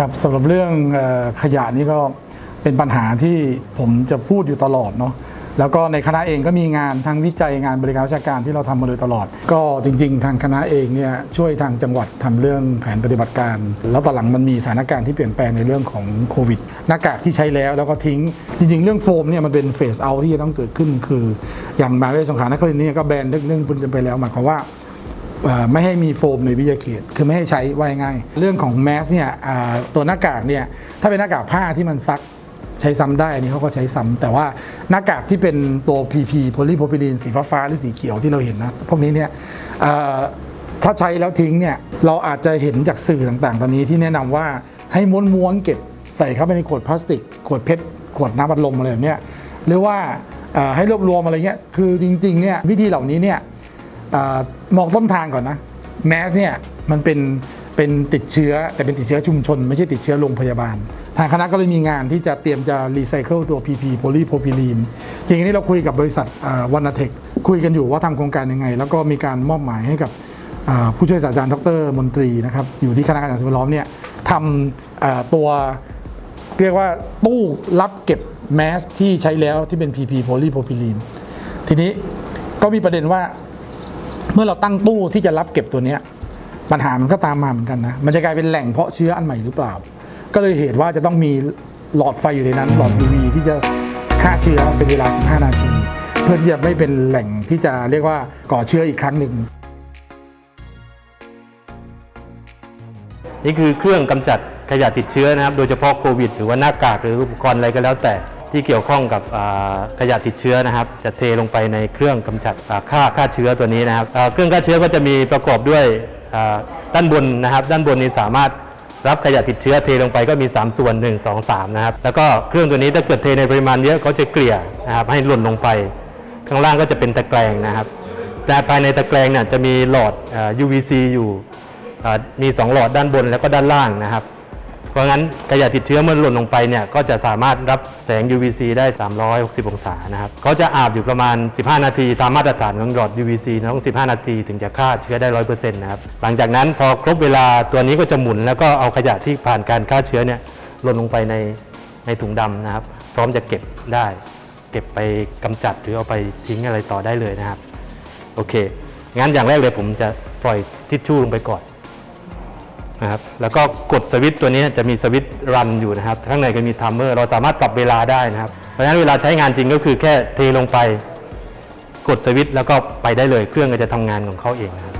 ครับสำหรับเรื่องอขยะนี่ก็เป็นปัญหาที่ผมจะพูดอยู่ตลอดเนาะแล้วก็ในคณะเองก็มีงานทั้งวิจัยงานบริการวิชาการที่เราทำมาโดยตลอด ก็จริง ๆ ทางคณะเองเนี่ยช่วยทางจังหวัดทำเรื่องแผนปฏิบัติการ แล้วตอนหลังมันมีสถานการณ์ที่เปลี่ยนแปลงในเรื่องของโควิดหน้ากากที่ใช้แล้วแล้วก็ทิ้ง จริง ๆ เรื่องโฟมเนี่ยมันเป็นเฟสเอาที่จะต้องเกิดขึ้น คืออย่างมาวิทยาลัยสงขลานครินทร์เนี่ยก็แบนเรื่องเรื่องคุณจะไปแล้วหมายความว่า ไม่ให้มีโฟมในวิทยาเขตคือไม่ให้ใช้ไว้ง่าย เรื่องของแมสเนี่ยตัวหน้ากากเนี่ยถ้าเป็นหน้ากากผ้าที่มันซักใช้ซ้ำได้อันนี้เขาก็ใช้ซ้ำแต่ว่าหน้ากากที่เป็นตัว PP โพลีโพรพิลีนสีฟ้าๆหรือสีเขียวที่เราเห็นนะ พวกนี้เนี่ยถ้าใช้แล้วทิ้งเนี่ยเราอาจจะเห็นจากสื่อต่างๆ ตอนนี้ที่แนะนำว่าให้ม้วนๆเก็บใส่เข้าไปในขวดพลาสติก ขวดเพชรขวดน้ำบัดลมอะไรแบบนี้หรือว่าให้รวบรวมอะไรเงี้ยคือจริงๆเนี่ยวิธีเหล่านี้เนี่ย มองต้นทางก่อนนะแมสเนี่ยมันเป็นเป็นติดเชื้อแต่เป็นติดเชื้อชุมชน ไม่ใช่ติดเชื้อโรงพยาบาล ทางคณะก็เลยมีงานที่จะเตรียมจะรีไซเคิลตัว PP โพลีโพรพิลีนทีนี้เราคุยกับบริษัทวันนาเทคคุยกันอยู่ว่าทำโครงการยังไง แล้วก็มีการมอบหมายให้กับผู้ช่วยศาสตราจารย์ดรมนตรีนะครับอยู่ที่คณะกรรมการสิ่งแวดล้อมเนี่ยทำตัวเรียกว่าตู้รับเก็บแมสที่ใช้แล้วที่เป็น PP โพลีโพรพิลีนทีนี้ก็มีประเด็นว่า เมื่อเราตั้งตู้ที่จะรับเก็บตัวเนี้ยปัญหามันก็ตามมาเหมือนกันนะ มันจะกลายเป็นแหล่งเพาะเชื้ออันใหม่หรือเปล่า ก็เลยเหตุว่าจะต้องมีหลอดไฟอยู่ในนั้น หลอด UV ที่จะฆ่าเชื้อเป็นเวลา 15 นาที เพื่อที่จะไม่เป็นแหล่งที่จะเรียกว่าก่อเชื้ออีกครั้งหนึ่งนี่คือเครื่องกำจัดขยะติดเชื้อนะครับ โดยเฉพาะโควิด หรือว่าหน้ากากหรืออุปกรณ์อะไรก็แล้วแต่ ที่เกี่ยวข้องกับขยะติดเชื้อนะครับ จะเทลงไปในเครื่องกำจัดอ่าฆ่าฆ่าเชื้อตัวนี้นะครับเครื่องฆ่าเชื้อก็จะมีประกอบด้วยด้านบนนะครับ ด้านบนนี้สามารถรับขยะติดเชื้อเทลงไปก็มี 3 ส่วน 1 2 3 นะครับ แล้วก็เครื่องตัวนี้ถ้าเกิดเทในปริมาณเยอะเขาจะเกลี่ยนะครับให้หล่นลงไป ข้างล่างก็จะเป็นตะแกรงนะครับ แต่ภายในตะแกรงเนี่ยจะมีหลอด UVC อยู่มี 2 หลอดด้านบนแล้วก็ด้านล่างนะครับ เพราะงั้นขยะติดเชื้อเมื่อหล่นลงไปเนี่ยก็จะสามารถรับแสง UVC ได้ 360 องศานะครับเขาจะอาบอยู่ประมาณ 15 นาที ตามมาตรฐานของหลอด UVC นะต้อง 15 นาทีถึงจะฆ่าเชื้อได้ 100%นะครับหลังจากนั้นพอครบเวลาตัวนี้ก็จะหมุน แล้วก็เอาขยะที่ผ่านการฆ่าเชื้อเนี่ยหล่นลงไปในในถุงดำนะครับ พร้อมจะเก็บได้ เก็บไปกำจัดหรือเอาไปทิ้งอะไรต่อได้เลยนะครับโอเคงั้นอย่างแรกเลยผมจะปล่อยทิชชู่ลงไปก่อน นะครับแล้วก็กดสวิตตัวนี้จะมีสวิตรันอยู่นะครับข้างในก็มีทัมเมอร์เราสามารถปรับเวลาได้นะครับเพราะฉะนั้นเวลาใช้งานจริงก็คือแค่เทลงไป กดสวิตแล้วก็ไปได้เลยเครื่องก็จะทำงานของเขาเองนะครับ